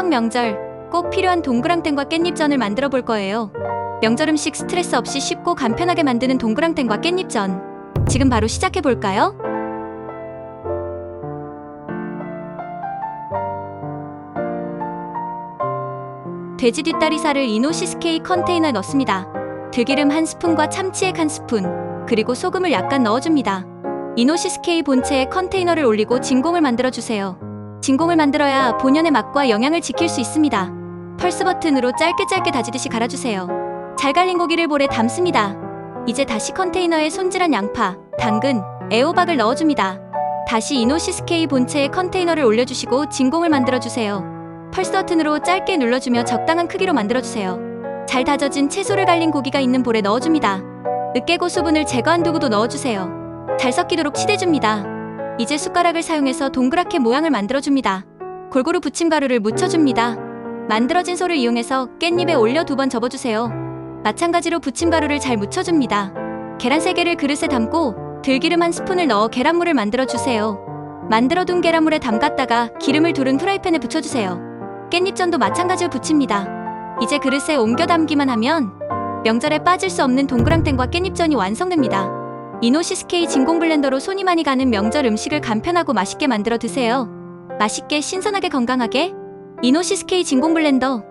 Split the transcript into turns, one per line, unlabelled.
추석 명절 꼭 필요한 동그랑땡과 깻잎전을 만들어 볼 거예요. 명절 음식 스트레스 없이 쉽고 간편하게 만드는 동그랑땡과 깻잎전. 지금 바로 시작해 볼까요? 돼지 뒷다리살을 이노시스케이 컨테이너에 넣습니다. 들기름 한 스푼과 참치액 한 스푼, 그리고 소금을 약간 넣어줍니다. 이노시스케이 본체에 컨테이너를 올리고 진공을 만들어 주세요. 진공을 만들어야 본연의 맛과 영양을 지킬 수 있습니다. 펄스 버튼으로 짧게 짧게 다지듯이 갈아주세요. 잘 갈린 고기를 볼에 담습니다. 이제 다시 컨테이너에 손질한 양파, 당근, 애호박을 넣어줍니다. 다시 이노시스케이 본체에 컨테이너를 올려주시고 진공을 만들어주세요. 펄스 버튼으로 짧게 눌러주며 적당한 크기로 만들어주세요. 잘 다져진 채소를 갈린 고기가 있는 볼에 넣어줍니다. 으깨고 수분을 제거한 두부도 넣어주세요. 잘 섞이도록 치대줍니다. 이제 숟가락을 사용해서 동그랗게 모양을 만들어줍니다. 골고루 부침가루를 묻혀줍니다. 만들어진 소를 이용해서 깻잎에 올려 두 번 접어주세요. 마찬가지로 부침가루를 잘 묻혀줍니다. 계란 3개를 그릇에 담고 들기름 한 스푼을 넣어 계란물을 만들어주세요. 만들어둔 계란물에 담갔다가 기름을 두른 프라이팬에 붙여주세요. 깻잎전도 마찬가지로 붙입니다. 이제 그릇에 옮겨 담기만 하면 명절에 빠질 수 없는 동그랑땡과 깻잎전이 완성됩니다. 이노시스케이 진공 블렌더로 손이 많이 가는 명절 음식을 간편하고 맛있게 만들어 드세요. 맛있게 신선하게 건강하게 이노시스케이 진공 블렌더